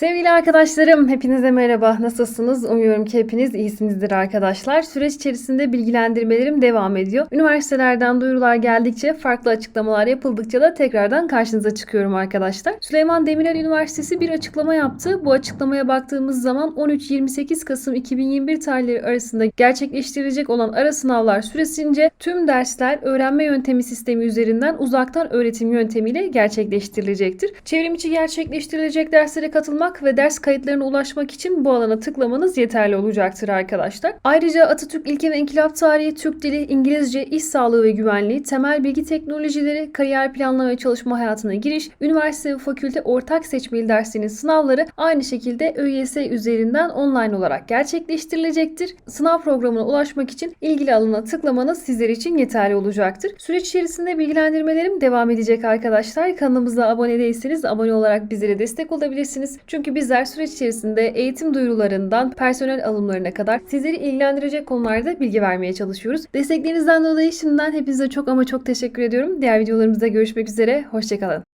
Sevgili arkadaşlarım, hepinize merhaba. Nasılsınız? Umuyorum ki hepiniz iyisinizdir arkadaşlar. Süreç içerisinde bilgilendirmelerim devam ediyor. Üniversitelerden duyurular geldikçe, farklı açıklamalar yapıldıkça da tekrardan karşınıza çıkıyorum arkadaşlar. Süleyman Demirel Üniversitesi bir açıklama yaptı. Bu açıklamaya baktığımız zaman 13-28 Kasım 2021 tarihleri arasında gerçekleştirilecek olan ara sınavlar süresince tüm dersler öğrenme yöntemi sistemi üzerinden uzaktan öğretim yöntemiyle gerçekleştirilecektir. Çevrim içi gerçekleştirilecek derslere katılmak ve ders kayıtlarına ulaşmak için bu alana tıklamanız yeterli olacaktır arkadaşlar. Ayrıca Atatürk İlke ve İnkılap Tarihi, Türk Dili, İngilizce, iş sağlığı ve güvenliği, temel bilgi teknolojileri, kariyer planlama ve çalışma hayatına giriş, üniversite ve fakülte ortak seçmeli derslerinin sınavları aynı şekilde ÖYS üzerinden online olarak gerçekleştirilecektir. Sınav programına ulaşmak için ilgili alana tıklamanız sizler için yeterli olacaktır. Süreç içerisinde bilgilendirmelerim devam edecek arkadaşlar. Kanalımıza abone değilseniz abone olarak bizlere destek olabilirsiniz. Çünkü bizler süreç içerisinde eğitim duyurularından personel alımlarına kadar sizleri ilgilendirecek konularda bilgi vermeye çalışıyoruz. Desteklerinizden dolayı şimdiden hepinize çok ama çok teşekkür ediyorum. Diğer videolarımızda görüşmek üzere. Hoşçakalın.